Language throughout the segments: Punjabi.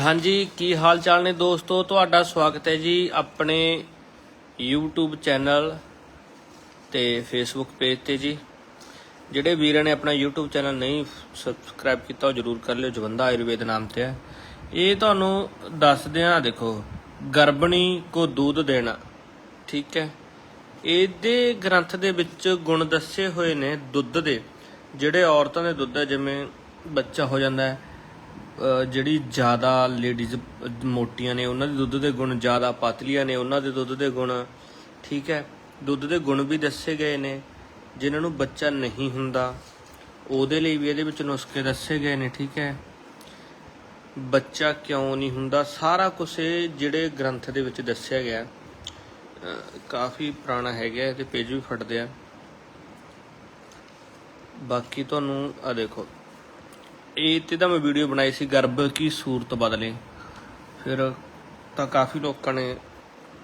ਹਾਂਜੀ, ਕੀ ਹਾਲ ਚਾਲ ਨੇ ਦੋਸਤੋ? ਤੁਹਾਡਾ ਸਵਾਗਤ ਹੈ ਜੀ ਆਪਣੇ YouTube ਚੈਨਲ ਤੇ Facebook ਪੇਜ ਤੇ ਜੀ। ਜਿਹੜੇ ਵੀਰਾਂ ਨੇ ਆਪਣਾ YouTube ਚੈਨਲ ਨਹੀਂ ਸਬਸਕ੍ਰਾਈਬ ਕੀਤਾ, ਉਹ ਜਰੂਰ ਕਰ ਲਿਓ। ਜਵੰਦਾ ਆਯੁਰਵੇਦ ਨਾਮ ਤੇ ਹੈ। ਇਹ ਤੁਹਾਨੂੰ ਦੱਸਦੇ ਆ ਦੇਖੋ, ਗਰਭਣੀ ਕੋ ਦੁੱਧ ਦੇਣਾ, ਠੀਕ ਹੈ? ਇਹਦੇ ਗ੍ਰੰਥ ਦੇ ਵਿੱਚ ਗੁਣ ਦੱਸੇ ਹੋਏ ਨੇ ਦੁੱਧ ਦੇ, ਜਿਹੜੇ ਔਰਤਾਂ ਦੇ ਦੁੱਧ ਹੈ, ਜਿਵੇਂ ਬੱਚਾ ਹੋ ਜਾਂਦਾ ਹੈ। ਜਿਹੜੀ ਜ਼ਿਆਦਾ ਲੇਡੀਜ਼ ਮੋਟੀਆਂ ਨੇ, ਉਹਨਾਂ ਦੇ ਦੁੱਧ ਦੇ ਗੁਣ ਜ਼ਿਆਦਾ ਪਤਲੀਆਂ ਨੇ, ਉਹਨਾਂ ਦੇ ਦੁੱਧ ਦੇ ਗੁਣ, ਠੀਕ ਹੈ, ਦੁੱਧ ਦੇ ਗੁਣ ਵੀ ਦੱਸੇ ਗਏ ਨੇ, ਜਿਨ੍ਹਾਂ ਨੂੰ ਬੱਚਾ ਨਹੀਂ ਹੁੰਦਾ, ਉਹਦੇ ਲਈ ਵੀ ਇਹਦੇ ਵਿੱਚ ਨੁਸਖੇ ਦੱਸੇ ਗਏ ਨੇ, ਠੀਕ ਹੈ। ਬੱਚਾ ਕਿਉਂ ਨਹੀਂ ਹੁੰਦਾ? ਸਾਰਾ ਕੁਝ ਇਹ ਜਿਹੜੇ ਗ੍ਰੰਥ ਦੇ ਵਿੱਚ ਦੱਸਿਆ ਗਿਆ ਕਾਫੀ ਪੁਰਾਣਾ ਹੈਗਾ ਇਹਦੇ ਪੇਜ ਵੀ ਫਟਦੇ ਆ। ਬਾਕੀ ਤੁਹਾਨੂੰ ਆ ਦੇਖੋ ਇਹ ਤੇ ਤਾਂ ਮੈਂ ਵੀਡੀਓ ਬਣਾਈ ਸੀ, ਗਰਭ ਕੀ ਸੂਰਤ ਬਦਲੇ। ਫਿਰ ਤਾਂ ਕਾਫੀ ਲੋਕਾਂ ਨੇ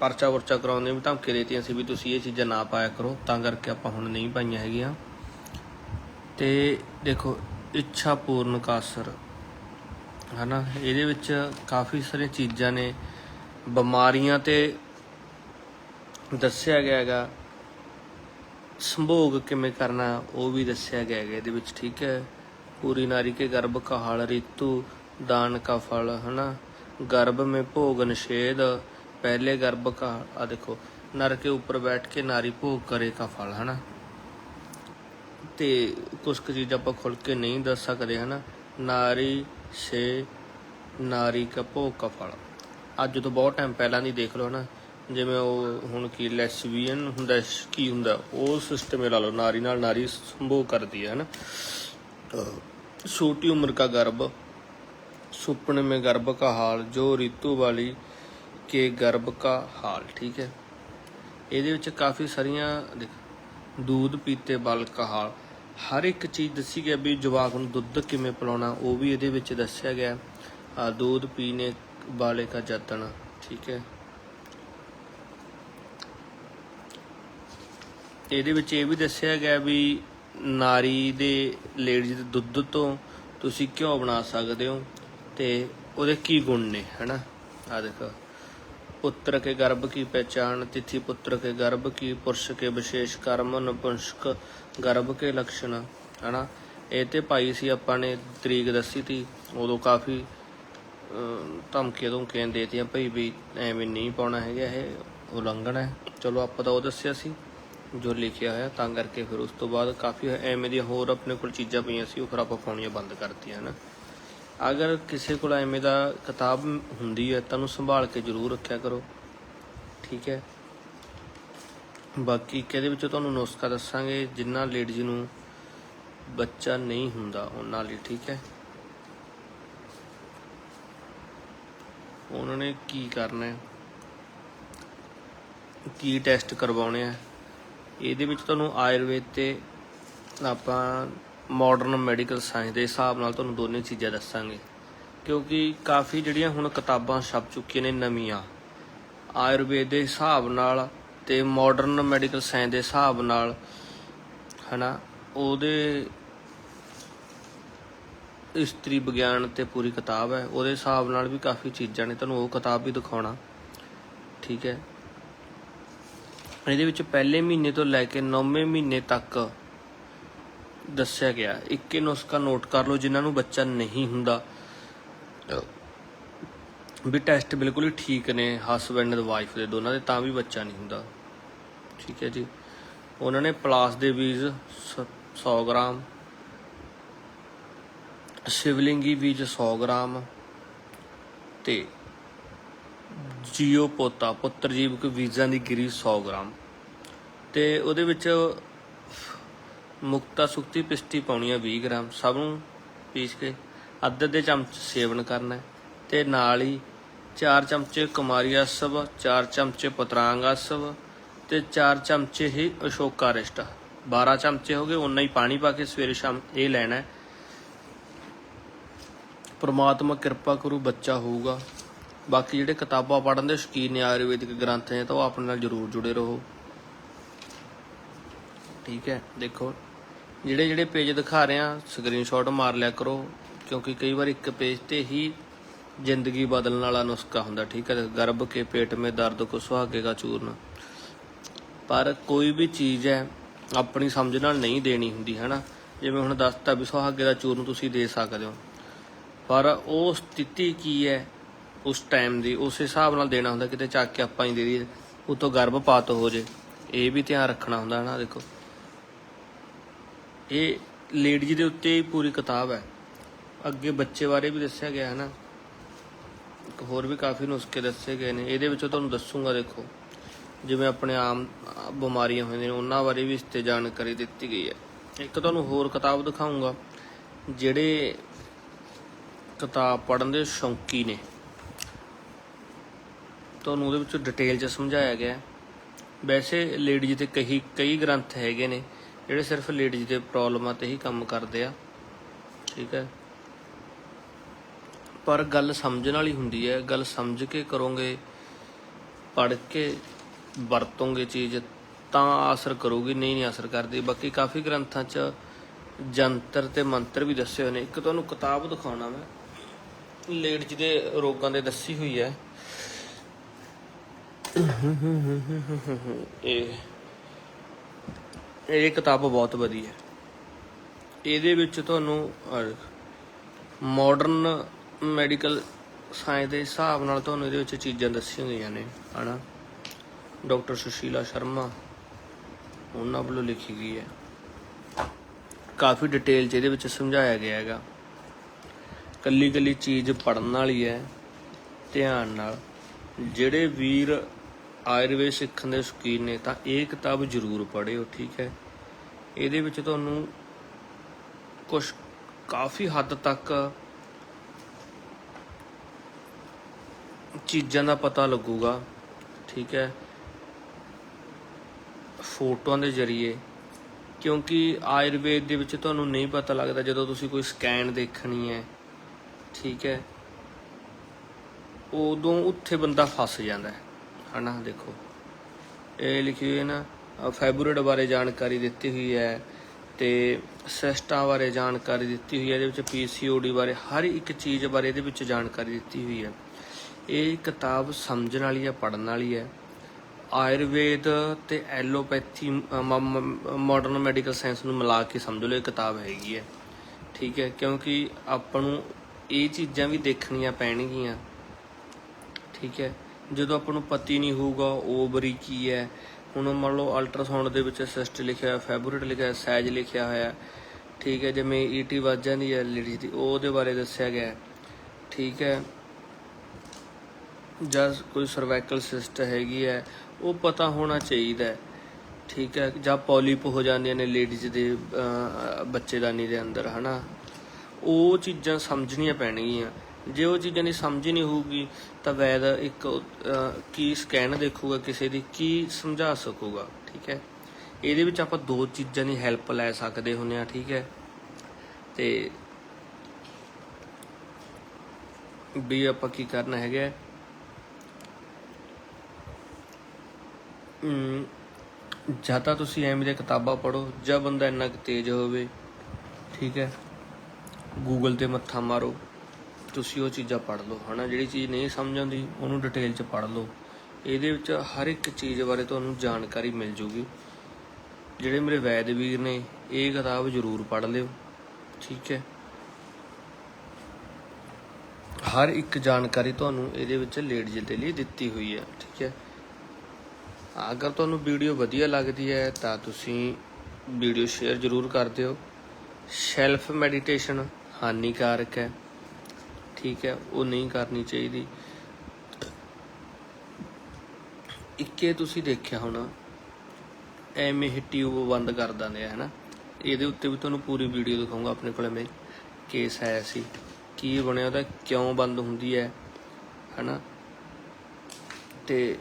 ਪਰਚਾ ਵਰਚਾ ਕਰਾਉਂਦੇ ਵੀ ਧਮਕੀ ਦੇਤੀਆਂ ਸੀ ਵੀ ਤੁਸੀਂ ਇਹ ਚੀਜ਼ਾਂ ਨਾ ਪਾਇਆ ਕਰੋ, ਤਾਂ ਕਰਕੇ ਆਪਾਂ ਹੁਣ ਨਹੀਂ ਪਾਈਆਂ ਹੈਗੀਆਂ। ਤੇ ਦੇਖੋ, ਇੱਛਾ ਪੂਰਨ ਕਾਸਰ, ਹਨਾ? ਇਹਦੇ ਵਿੱਚ ਕਾਫੀ ਸਾਰੀਆਂ ਚੀਜ਼ਾਂ ਨੇ। ਬਿਮਾਰੀਆਂ ਤੇ ਦੱਸਿਆ ਗਿਆ ਹੈਗਾ। ਸੰਭੋਗ ਕਿਵੇਂ ਕਰਨਾ, ਉਹ ਵੀ ਦੱਸਿਆ ਗਿਆ ਹੈਗਾ ਇਹਦੇ ਵਿੱਚ, ਠੀਕ ਹੈ? ਪੂਰੀ ਨਾਰੀ ਕੇ ਗਰਭ ਕਾ ਹਾਲ ਰਿਤੂ ਦਾਨ ਕਾ ਫਲ ਹਨਾ गर्भ में भोग निषेध पहले गर्भ का आ देखो नर के ऊपर बैठ के नारी भोग करे का फल है ना ਤੇ ਕੁਝ ਕੁ ਚੀਜ਼ ਆਪਾਂ ਖੁੱਲ ਕੇ ਨਹੀਂ ਦੱਸ ਸਕਦੇ ਹਨਾ ਨਾਰੀ ਸੇ ਨਾਰੀ ਕਾ ਭੋਗ ਕਾ ਫਲ ਅੱਜ ਤੋਂ ਬਹੁਤ ਟਾਈਮ ਪਹਿਲਾਂ ਦੀ ਦੇਖ ਲਓ ਹਨਾ ਜਿਵੇਂ ਉਹ ਹੁਣ ਕੀ ਲੈਸਬੀਅਨ ਹੁੰਦਾ ਸ਼- ਕੀ ਹੁੰਦਾ ਉਹ ਸਿਸਟਮ ਲਾ ਲਓ ਨਾਰੀ ਨਾਲ ਨਾਰੀ ਸੰਭੋਗ ਕਰਦੀ ਹੈ ਹਨਾ छोटी उम्र का गर्भ सुपने में गर्भ का हाल जो ऋतु वाली के गर्भ का हाल ਠੀਕ ਹੈ ਇਹਦੇ ਵਿੱਚ ਕਾਫੀ ਸਾਰੀਆਂ ਦੇਖ दूध ਪੀਤੇ ਬਲ ਕਾ ਹਾਲ ਹਰ ਇੱਕ ਚੀਜ਼ ਦੱਸੀ ਗਿਆ ਵੀ ਜਵਾਕ ਨੂੰ ਦੁੱਧ ਕਿਵੇਂ ਪਿਲਾਉਣਾ ਉਹ ਵੀ ਇਹਦੇ ਵਿੱਚ ਦੱਸਿਆ ਗਿਆ ਆ दूध ਪੀਣੇ ਵਾਲੇ ਕਾ ਜਤਨ ਠੀਕ ਹੈ ਇਹਦੇ ਵਿੱਚ ਇਹ ਵੀ ਦੱਸਿਆ ਗਿਆ ਵੀ ਨਾਰੀ ਦੇ ਲੇਡੀਜ਼ ਦੇ ਦੁੱਧ ਤੋਂ ਤੁਸੀਂ ਘਿਓ ਬਣਾ ਸਕਦੇ ਹੋ ਤੇ ਉਹਦੇ ਕੀ ਗੁਣ ਨੇ, ਹਨਾ? ਆ ਦੇਖੋ। ਪੁੱਤਰ ਕੇ ਗਰਭ ਕੀ ਪਹਿਚਾਨ ਤਿਥੀ ਪੁੱਤਰ ਕੇ ਗਰਭ ਕੀ ਪੁਰਸ਼ ਕੇ ਵਿਸ਼ੇਸ਼ ਕਰਮ, ਨਪੁੰਸਕ ਗਰਭ ਕੇ ਲਕਸ਼ਣ, ਹਨਾ? ਇਹ ਤੇ ਭਾਈ ਸੀ ਆਪਾਂ ਨੇ, ਤਰੀਕ ਦੱਸੀ ਤੀ, ਉਦੋਂ ਕਾਫੀ ਧਮਕੀਆਂ ਧਮਕੀਆਂ ਧਮਕੀਆਂ ਦੇਤੀਆਂ, ਭਈ ਵੀ ਐਵੇਂ ਨਹੀਂ ਪਾਉਣਾ ਹੈਗਾ, ਇਹ ਉਲੰਘਣਾ ਹੈ। ਚਲੋ, ਆਪਾਂ ਤਾਂ ਉਹ ਦੱਸਿਆ ਸੀ। ਜੋ ਲਿਖਿਆ ਹੋਇਆ, ਤਾਂ ਕਰਕੇ ਫਿਰ ਉਸ ਤੋਂ ਬਾਅਦ ਕਾਫੀ ਐਵੇਂ ਦੀਆਂ ਹੋਰ ਆਪਣੇ ਕੋਲ ਚੀਜ਼ਾਂ ਪਈਆਂ ਸੀ, ਉਹ ਫਿਰ ਆਪਾਂ ਪਾਉਣੀਆਂ ਬੰਦ ਕਰਤੀਆਂ ਨਾ ਅਗਰ ਕਿਸੇ ਕੋਲ ਐਵੇਂ ਦਾ ਕਿਤਾਬ ਹੁੰਦੀ ਹੈ, ਤਾਂ ਉਹਨੂੰ ਸੰਭਾਲ ਕੇ ਜ਼ਰੂਰ ਰੱਖਿਆ ਕਰੋ। ਠੀਕ ਹੈ? ਬਾਕੀ ਕਿਹਦੇ ਵਿੱਚ ਤੁਹਾਨੂੰ ਨੁਸਖਾ ਦੱਸਾਂਗੇ ਜਿਨ੍ਹਾਂ ਲੇਡੀਜ਼ ਨੂੰ ਬੱਚਾ ਨਹੀਂ ਹੁੰਦਾ, ਉਹਨਾਂ ਲਈ, ਠੀਕ ਹੈ? ਉਹਨਾਂ ਨੇ ਕੀ ਕਰਨਾ ਹੈ? ਕੀ ਟੈਸਟ ਕਰਵਾਉਣੇ ਆ? ਇਹਦੇ ਵਿੱਚ ਤੁਹਾਨੂੰ ਆਯੁਰਵੇਦ ਤੇ ਆਪਾਂ ਮਾਡਰਨ ਮੈਡੀਕਲ ਸਾਇੰਸ ਦੇ ਹਿਸਾਬ ਨਾਲ ਤੁਹਾਨੂੰ ਦੋਨੇ ਚੀਜ਼ਾਂ ਦੱਸਾਂਗੇ। ਕਿਉਂਕਿ ਕਾਫੀ ਜਿਹੜੀਆਂ ਹੁਣ ਕਿਤਾਬਾਂ ਛਪ ਚੁੱਕੀਆਂ ਨੇ ਨਵੀਆਂ, ਆਯੁਰਵੇਦ ਦੇ ਹਿਸਾਬ ਨਾਲ ਤੇ ਮਾਡਰਨ ਮੈਡੀਕਲ ਸਾਇੰਸ ਦੇ ਹਿਸਾਬ ਨਾਲ, ਹਨਾ, ਉਹਦੇ ਇਸਤਰੀ ਵਿਗਿਆਨ ਤੇ ਪੂਰੀ ਕਿਤਾਬ ਹੈ। ਉਹਦੇ ਹਿਸਾਬ ਨਾਲ ਵੀ ਕਾਫੀ ਚੀਜ਼ਾਂ ਨੇ। ਤੁਹਾਨੂੰ ਉਹ ਕਿਤਾਬ ਵੀ ਦਿਖਾਉਣਾ। ਠੀਕ ਹੈ। ਇਹਦੇ ਵਿੱਚ ਪਹਿਲੇ ਮਹੀਨੇ ਤੋਂ ਲੈ ਕੇ 9ਵੇਂ ਮਹੀਨੇ ਤੱਕ ਦੱਸਿਆ ਗਿਆ। ਇੱਕ ਹੀ ਨੁਸਖਾ ਨੋਟ ਕਰ ਲਓ ਜਿਨ੍ਹਾਂ ਨੂੰ ਬੱਚਾ ਨਹੀਂ ਹੁੰਦਾ। ਵੀ ਟੈਸਟ ਬਿਲਕੁਲ ਹੀ ਠੀਕ ਨੇ ਹਸਬੈਂਡ ਤੇ ਵਾਈਫ ਦੇ ਦੋਨਾਂ ਦੇ ਤਾਂ ਵੀ ਬੱਚਾ ਨਹੀਂ ਹੁੰਦਾ। ਠੀਕ ਹੈ ਜੀ। ਉਹਨਾਂ ਨੇ ਪਲਾਸ ਦੇ ਬੀਜ 100 ਗ੍ਰਾਮ ਸ਼ਿਵਲਿੰਗੀ ਬੀਜ 100 ਗ੍ਰਾਮ ਤੇ ਜੀਓ ਪੋਤਾ, ਪੁੱਤਰ ਜੀਵਕ ਬੀਜਾਂ ਦੀ ਗਿਰੀ 100 ਗ੍ਰਾਮ। ਤੇ ਉਹਦੇ ਵਿੱਚ ਮੁਕਤਾ ਸੁਕਤੀ ਪਿਸਟੀ ਪਾਉਣੀ ਆ 20 ਗ੍ਰਾਮ। ਸਭ ਨੂੰ ਪੀਸ ਕੇ ਅੱਧ ਦੇ ਚਮਚ ਸੇਵਨ ਕਰਨਾ ਹੈ। ਤੇ ਨਾਲ ਹੀ 4 ਚਮਚੇ ਕੁਮਾਰੀ ਆਸਵ 4 ਚਮਚੇ ਪਤਰਾਂਗ ਅਸਵ ਤੇ 4 ਚਮਚੇ ਹੀ ਅਸ਼ੋਕਾ ਰਿਸ਼ਟ 12 ਚਮਚੇ ਹੋ ਗਏ ਉਨਾ ਹੀ ਪਾਣੀ ਪਾ ਕੇ ਸਵੇਰੇ ਸ਼ਾਮ ਇਹ ਲੈਣਾ ਹੈ। ਪ੍ਰਮਾਤਮਾ ਕਿਰਪਾ ਕਰੂ, ਬੱਚਾ ਹੋਊਗਾ। ਬਾਕੀ ਜਿਹੜੇ ਕਿਤਾਬਾਂ ਪੜ੍ਹਨ ਦੇ ਸ਼ੌਕੀਨ ਨੇ ਆਯੁਰਵੈਦਿਕ ਗ੍ਰੰਥ ਨੇ ਤਾਂ ਉਹ ਆਪਣੇ ਨਾਲ ਜਰੂਰ ਜੁੜੇ ਰਹੋ। ਠੀਕ ਹੈ, ਦੇਖੋ। ਜਿਹੜੇ ਜਿਹੜੇ ਪੇਜ ਦਿਖਾ ਰਹੇ ਆ ਸਕਰੀਨਸ਼ਾਟ ਮਾਰ ਲਿਆ ਕਰੋ, ਕਿਉਂਕਿ ਕਈ ਵਾਰ ਇੱਕ ਪੇਜ ਤੇ ਹੀ ਜ਼ਿੰਦਗੀ ਬਦਲਣ ਵਾਲਾ ਨੁਸਖਾ ਹੁੰਦਾ, ਠੀਕ ਹੈ। ਗਰਭ ਕੇ ਪੇਟ ਮੇ ਦਰਦ ਕੋ ਸੁਹਾਗੇ ਚੂਰਨ। ਪਰ ਕੋਈ ਵੀ ਚੀਜ਼ ਹੈ, ਆਪਣੀ ਸਮਝ ਨਾਲ ਨਹੀਂ ਦੇਣੀ ਹੁੰਦੀ ਹੈਨਾ ਜਿਵੇਂ ਹੁਣ ਦੱਸਤਾ ਵੀ ਸੁਹਾਗੇ ਦਾ ਚੂਰਨ ਤੁਸੀਂ ਦੇ ਸਕਦੇ ਹੋ। ਪਰ ਉਹ ਸਥਿਤੀ ਕੀ ਹੈ ਉਸ ਟਾਈਮ ਦੀ, ਉਸ ਹਿਸਾਬ ਨਾਲ ਦੇਣਾ ਹੁੰਦਾ, ਕਿਤੇ ਚੱਕ ਕੇ ਆਪਾਂ ਹੀ ਦੇ ਦਈਏ, ਉਤੋਂ ਗਰਭਪਾਤ ਹੋ ਜੇ। ਇਹ ਵੀ ਧਿਆਨ ਰੱਖਣਾ ਹੁੰਦਾ ਨਾ, ਦੇਖੋ। ਇਹ ਲੇਡੀਜ਼ ਦੇ ਉੱਤੇ ਹੀ ਪੂਰੀ ਕਿਤਾਬ ਹੈ। ਅੱਗੇ ਬੱਚੇ ਬਾਰੇ ਵੀ ਦੱਸਿਆ ਗਿਆ ਹੈ ਨਾ। ਇੱਕ ਹੋਰ ਵੀ ਕਾਫੀ ਨੁਸਖੇ ਦੱਸੇ ਗਏ ਨੇ। ਇਹਦੇ ਵਿੱਚੋਂ ਤੁਹਾਨੂੰ ਦੱਸੂਗਾ, ਦੇਖੋ। ਜਿਵੇਂ ਆਪਣੇ ਆਮ ਬਿਮਾਰੀਆਂ ਹੋਈਆਂ ਨੇ, ਉਹਨਾਂ ਬਾਰੇ ਵੀ ਇਸ ਤੇ ਜਾਣਕਾਰੀ ਦਿੱਤੀ ਗਈ ਹੈ। ਇੱਕ ਤੁਹਾਨੂੰ ਹੋਰ ਕਿਤਾਬ ਦਿਖਾਉਂਗਾ ਜਿਹੜੇ ਕਿਤਾਬ ਪੜ੍ਹਨ ਦੇ ਸ਼ੌਂਕੀ ਨੇ। ਤੁਹਾਨੂੰ ਉਹਦੇ ਵਿੱਚ ਡਿਟੇਲ 'ਚ ਸਮਝਾਇਆ ਗਿਆ ਹੈ। ਵੈਸੇ ਲੇਡੀਜ਼ ਤੇ ਕਈ ਕਈ ਗ੍ਰੰਥ ਹੈਗੇ ਨੇ, ਜਿਹੜੇ ਸਿਰਫ ਲੇਡੀਜ਼ ਦੇ ਪ੍ਰੋਬਲਮਾਂ ਤੇ ਹੀ ਕੰਮ ਕਰਦੇ ਆ। ਠੀਕ ਹੈ। ਪਰ ਗੱਲ ਸਮਝਣ ਵਾਲੀ ਹੁੰਦੀ ਹੈ, ਗੱਲ ਸਮਝ ਕੇ ਕਰੋਗੇ, ਪੜ੍ਹ ਕੇ ਵਰਤੋਂਗੇ ਚੀਜ਼, ਤਾਂ ਅਸਰ ਕਰੂਗੀ, ਨਹੀਂ ਨਹੀਂ ਅਸਰ ਕਰਦੀ। ਬਾਕੀ ਕਾਫੀ ਗ੍ਰੰਥਾਂ 'ਚ ਜੰਤਰ ਤੇ ਮੰਤਰ ਵੀ ਦੱਸੇ ਹੋਏ ਨੇ। ਇੱਕ ਤੁਹਾਨੂੰ ਕਿਤਾਬ ਦਿਖਾਉਣਾ ਮੈਂ। ਲੇਡੀਜ਼ ਦੇ ਰੋਗਾਂ ਦੇ ਦੱਸੀ ਹੋਈ ਹੈ। ਇਹ ਇਹ ਕਿਤਾਬ ਬਹੁਤ ਵਧੀਆ। ਇਹਦੇ ਵਿੱਚ ਤੁਹਾਨੂੰ ਮਾਡਰਨ ਮੈਡੀਕਲ ਸਾਇੰਸ ਦੇ ਹਿਸਾਬ ਨਾਲ ਤੁਹਾਨੂੰ ਇਹਦੇ ਵਿੱਚ ਚੀਜ਼ਾਂ ਦੱਸੀਆਂ ਗਈਆਂ ਨੇ, ਹਨਾ? ਡਾਕਟਰ ਸੁਸ਼ੀਲਾ ਸ਼ਰਮਾ, ਉਹਨਾਂ ਵੱਲੋਂ ਲਿਖੀ ਗਈ ਹੈ। ਕਾਫੀ ਡਿਟੇਲ ਚ ਇਹਦੇ ਵਿੱਚ ਸਮਝਾਇਆ ਗਿਆ ਹੈਗਾ। ਕੱਲੀ ਕੱਲੀ ਚੀਜ਼ ਪੜਨ ਵਾਲੀ ਹੈ, ਧਿਆਨ ਨਾਲ। ਜਿਹੜੇ ਵੀਰ ਆਯੁਰਵੇਦ ਸਿੱਖਣ ਦੇ ਸ਼ੌਕੀਨ ਨੇ, ਤਾਂ ਇਹ ਕਿਤਾਬ ਜ਼ਰੂਰ ਪੜ੍ਹਿਓ, ਠੀਕ ਹੈ। ਇਹਦੇ ਵਿੱਚ ਤੁਹਾਨੂੰ ਕੁਝ ਕਾਫੀ ਹੱਦ ਤੱਕ ਚੀਜ਼ਾਂ ਦਾ ਪਤਾ ਲੱਗੂਗਾ, ਠੀਕ ਹੈ। ਫੋਟੋਆਂ ਦੇ ਜ਼ਰੀਏ, ਕਿਉਂਕਿ ਆਯੁਰਵੇਦ ਦੇ ਵਿੱਚ ਤੁਹਾਨੂੰ ਨਹੀਂ ਪਤਾ ਲੱਗਦਾ ਜਦੋਂ ਤੁਸੀਂ ਕੋਈ ਸਕੈਨ ਦੇਖਣੀ ਹੈ, ਠੀਕ ਹੈ। ਉਦੋਂ ਉੱਥੇ ਬੰਦਾ ਫਸ ਜਾਂਦਾ ਹੈ। ਹਨਾ, ਦੇਖੋ। ਇਹ ਲਿਖੀ ਹੋਈ ਹੈ ਨਾ ਫੈਬਰੇਟ ਬਾਰੇ ਜਾਣਕਾਰੀ ਦਿੱਤੀ ਹੋਈ ਹੈ ਤੇ ਸਿਸਟਾਂ ਬਾਰੇ ਜਾਣਕਾਰੀ ਦਿੱਤੀ ਹੋਈ ਹੈ, ਇਹਦੇ ਵਿੱਚ ਪੀਸੀਓਡੀ ਬਾਰੇ, ਹਰ ਇੱਕ ਚੀਜ਼ ਬਾਰੇ ਇਹਦੇ ਵਿੱਚ ਜਾਣਕਾਰੀ ਦਿੱਤੀ ਹੋਈ ਹੈ। ਇਹ ਕਿਤਾਬ ਸਮਝਣ ਵਾਲੀ ਹੈ, ਪੜ੍ਹਨ ਵਾਲੀ ਹੈ। ਆਯੁਰਵੇਦ ਤੇ ਐਲੋਪੈਥੀ ਮਾਡਰਨ ਮੈਡੀਕਲ ਸਾਇੰਸ ਨੂੰ ਮਿਲਾ ਕੇ ਸਮਝ ਲਓ, ਇਹ ਕਿਤਾਬ ਹੈਗੀ ਹੈ। ਠੀਕ ਹੈ, ਕਿਉਂਕਿ ਆਪਾਂ ਨੂੰ ਇਹ ਚੀਜ਼ਾਂ ਵੀ ਦੇਖਣੀਆਂ ਪੈਣਗੀਆਂ। ਠੀਕ ਹੈ ਜਦੋਂ ਆਪਾਂ ਨੂੰ ਪਤੀ ਨਹੀਂ ਹੋਊਗਾ ਓਵਰੀ ਕੀ ਹੈ? ਹੁਣ ਮੰਨ ਲਓ ਅਲਟਰਾਸਾਊਂਡ ਦੇ ਵਿੱਚ ਸਿਸਟ ਲਿਖਿਆ ਹੋਇਆ ਫੈਬਰਿਟ ਲਿਖਿਆ ਹੋਇਆ ਸਾਈਜ਼ ਲਿਖਿਆ ਹੋਇਆ, ਠੀਕ ਹੈ, ਜਿਵੇਂ ਈਟੀ ਵੱਜ ਜਾਂਦੀ ਹੈ ਲੇਡੀਜ਼ ਦੀ ਉਹਦੇ ਬਾਰੇ ਦੱਸਿਆ ਗਿਆ ਠੀਕ ਹੈ। ਜਾਂ ਕੋਈ ਸਰਵਾਈਕਲ ਸਿਸਟ ਹੈਗੀ ਹੈ, ਉਹ ਪਤਾ ਹੋਣਾ ਚਾਹੀਦਾ ਠੀਕ ਹੈ, ਜਾਂ ਪੋਲੀਪ ਹੋ ਜਾਂਦੀਆਂ ਨੇ ਲੇਡੀਜ਼ ਦੇ ਬੱਚੇਦਾਨੀ ਦੇ ਅੰਦਰ, ਹਨਾ? ਉਹ ਚੀਜ਼ਾਂ ਸਮਝਣੀਆਂ ਪੈਣਗੀਆਂ। ਜੇ ਉਹ ਚੀਜ਼ਾਂ ਦੀ ਸਮਝ ਹੀ ਨਹੀਂ ਹੋਊਗੀ, ਤਾਂ ਵੈਦ ਇੱਕ ਕੀ ਸਕੈਨ ਦੇਖੂਗਾ ਕਿਸੇ ਦੀ, ਕੀ ਸਮਝਾ ਸਕੂਗਾ, ਠੀਕ ਹੈ? ਇਹਦੇ ਵਿੱਚ ਆਪਾਂ ਦੋ ਚੀਜ਼ਾਂ ਦੀ ਹੈਲਪ ਲੈ ਸਕਦੇ ਹੁੰਨੇ ਆ ਠੀਕ ਹੈ? ਤੇ ਵੀ ਆਪਾਂ ਕੀ ਕਰਨਾ ਹੈਗਾ? ਹੈ? ਜਾਂ ਤਾਂ ਤੁਸੀਂ ਐਵੇਂ ਦੀਆਂ ਕਿਤਾਬਾਂ ਪੜ੍ਹੋ, ਜਾਂ ਬੰਦਾ ਇੰਨਾ ਕੁ ਤੇਜ਼ ਹੋਵੇ, ਠੀਕ ਹੈ? ਗੂਗਲ ਤੇ ਮੱਥਾ ਮਾਰੋ। ਤੁਸੀਂ ਉਹ ਚੀਜ਼ਾਂ ਪੜ੍ਹ ਲਓ, ਹਨਾ? ਜਿਹੜੀ ਚੀਜ਼ ਨਹੀਂ ਸਮਝ ਆਉਂਦੀ, ਉਹਨੂੰ ਡਿਟੇਲ 'ਚ ਪੜ੍ਹ ਲਓ। ਇਹਦੇ ਵਿੱਚ ਹਰ ਇੱਕ ਚੀਜ਼ ਬਾਰੇ ਤੁਹਾਨੂੰ ਜਾਣਕਾਰੀ ਮਿਲ ਜੂਗੀ। ਜਿਹੜੇ ਮੇਰੇ ਵੈਦ ਵੀਰ ਨੇ, ਇਹ ਕਿਤਾਬ ਜ਼ਰੂਰ ਪੜ੍ਹ ਲਿਓ, ਠੀਕ ਹੈ? ਹਰ ਇੱਕ ਜਾਣਕਾਰੀ ਤੁਹਾਨੂੰ ਇਹਦੇ ਵਿੱਚ ਲੇਡੀਜ਼ ਦੇ ਲਈ ਦਿੱਤੀ ਹੋਈ ਹੈ, ਠੀਕ ਹੈ? ਅਗਰ ਤੁਹਾਨੂੰ ਵੀਡੀਓ ਵਧੀਆ ਲੱਗਦੀ ਹੈ, ਤਾਂ ਤੁਸੀਂ ਵੀਡੀਓ ਸ਼ੇਅਰ ਜ਼ਰੂਰ ਕਰ ਦਿਓ। ਸੈਲਫ ਮੈਡੀਟੇਸ਼ਨ ਹਾਨੀਕਾਰਕ ਹੈ। ਠੀਕ ਹੈ, ਉਹ ਨਹੀਂ ਕਰਨੀ ਚਾਹੀਦੀ। ਇੱਕੇ ਤੁਸੀਂ ਦੇਖਿਆ ਹੋਣਾ, ਐਵੇਂ ਹੀ ਟਿਊਬ ਬੰਦ ਕਰ ਦਿੰਦੇ ਆ, ਹਨਾ? ਇਹਦੇ ਉੱਤੇ ਵੀ ਤੁਹਾਨੂੰ ਪੂਰੀ ਵੀਡੀਓ ਦਿਖਾਉਂਗਾ ਆਪਣੇ ਕੋਲ ਮੈਂ। ਕੇਸ ਆਇਆ ਸੀ। ਕੀ ਬਣਿਆ ਉਹਦਾ, ਕਿਉਂ ਬੰਦ ਹੁੰਦੀ ਹੈ, ਹਨਾ? ਤੇ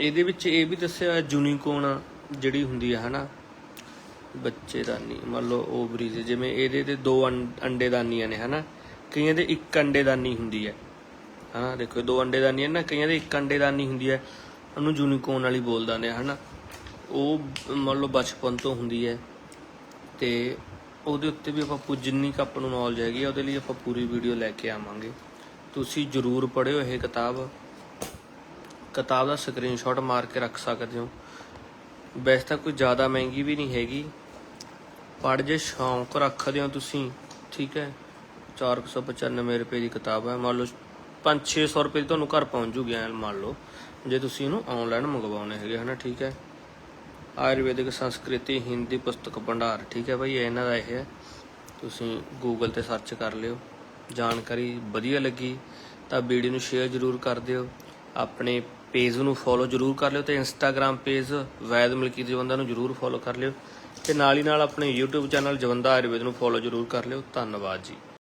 ਇਹਦੇ ਵਿੱਚ ਇਹ ਵੀ ਦੱਸਿਆ ਯੂਨੀਕੋਨ ਜਿਹੜੀ ਹੁੰਦੀ ਹੈ ਹਨਾ? ਬੱਚੇਦਾਨੀ ਮੰਨ ਲਓ ਓਵਰੀਜ਼ ਜਿਵੇਂ ਇਹਦੇ ਤੇ ਦੋ ਅੰਡ- ਅੰਡੇਦਾਨੀਆਂ ਨੇ, ਹਨਾ? ਕਈਆਂ ਦੇ ਇੱਕ ਅੰਡੇਦਾਨੀ ਹੁੰਦੀ ਹੈ। ਹਨਾ, ਦੇਖੋ, ਦੋ ਅੰਡੇਦਾਨੀ ਹੈ ਨਾ, ਕਈਆਂ ਦੇ ਇੱਕ ਅੰਡੇਦਾਨੀ ਹੁੰਦੀ ਹੈ। ਉਹਨੂੰ ਯੂਨੀਕੋਨ ਵਾਲੀ ਬੋਲ ਦਿੰਦੇ ਆ ਹਨਾ। ਉਹ ਮੰਨ ਲਓ ਬਚਪਨ ਤੋਂ ਹੁੰਦੀ ਹੈ। ਤੇ ਉਹਦੇ ਉੱਤੇ ਵੀ ਆਪਾਂ ਜਿੰਨੀ ਕੁ ਆਪਾਂ ਨੂੰ ਨੌਲੇਜ ਹੈਗੀ ਆ ਉਹਦੇ ਲਈ ਆਪਾਂ ਪੂਰੀ ਵੀਡੀਓ ਲੈ ਕੇ ਆਵਾਂਗੇ। ਤੁਸੀਂ ਜਰੂਰ ਪੜ੍ਹਿਓ ਇਹ ਕਿਤਾਬ। ਕਿਤਾਬ ਦਾ ਸਕਰੀਨਸ਼ਾਟ ਮਾਰ ਕੇ ਰੱਖ ਸਕਦੇ ਹੋ। ਵੈਸੇ ਤਾਂ ਕੋਈ ਜ਼ਿਆਦਾ ਮਹਿੰਗੀ ਵੀ ਨਹੀਂ ਹੈਗੀ। ਪੜ੍ਹ ਜੇ ਸ਼ੌਂਕ ਰੱਖਦੇ ਹੋ ਤੁਸੀਂ, ਠੀਕ ਹੈ। 495 ਰੁਪਏ ਦੀ ਕਿਤਾਬ ਹੈ। ਮੰਨ ਲਓ 5-600 ਰੁਪਏ ਦੀ ਤੁਹਾਨੂੰ ਘਰ ਪਹੁੰਚ ਜੂਗੀ ਐ ਮੰਨ ਲਓ। ਜੇ ਤੁਸੀਂ ਇਹਨੂੰ ਆਨਲਾਈਨ ਮੰਗਵਾਉਣੇ ਹੈਗੇ, ਹਨਾ, ਠੀਕ ਹੈ? ਆਯੁਰਵੈਦਿਕ, ਸੰਸਕ੍ਰਿਤੀ, ਹਿੰਦੀ ਪੁਸਤਕ ਭੰਡਾਰ, ਠੀਕ ਹੈ ਭਾਈ ਇਹਨਾਂ ਦਾ ਇਹ ਹੈ। ਤੁਸੀਂ ਗੂਗਲ ਤੇ ਸਰਚ ਕਰ ਲਿਓ। ਜਾਣਕਾਰੀ ਵਧੀਆ ਲੱਗੀ ਤਾਂ ਵੀਡੀਓ ਨੂੰ ਸ਼ੇਅਰ ਜ਼ਰੂਰ ਕਰ ਦਿਓ। ਆਪਣੇ ਪੇਜ ਨੂੰ ਫੋਲੋ ਜ਼ਰੂਰ ਕਰ ਲਿਓ ਤੇ ਇੰਸਟਾਗ੍ਰam ਪੇਜ ਵੈਦ ਮਲਕੀਤ ਜਵੰਦਾ ਨੂੰ ਜ਼ਰੂਰ ਫੋਲੋ ਕਰ ਲਿਓ ਤੇ ਨਾਲ ਹੀ ਨਾਲ ਆਪਣੇ YouTube ਚੈਨਲ ਜਵੰਦਾ ਆਯੁਰਵੇਦ ਨੂੰ ਫੋਲੋ ਜ਼ਰੂਰ ਕਰ ਲਿਓ। ਧੰਨਵਾਦ ਜੀ।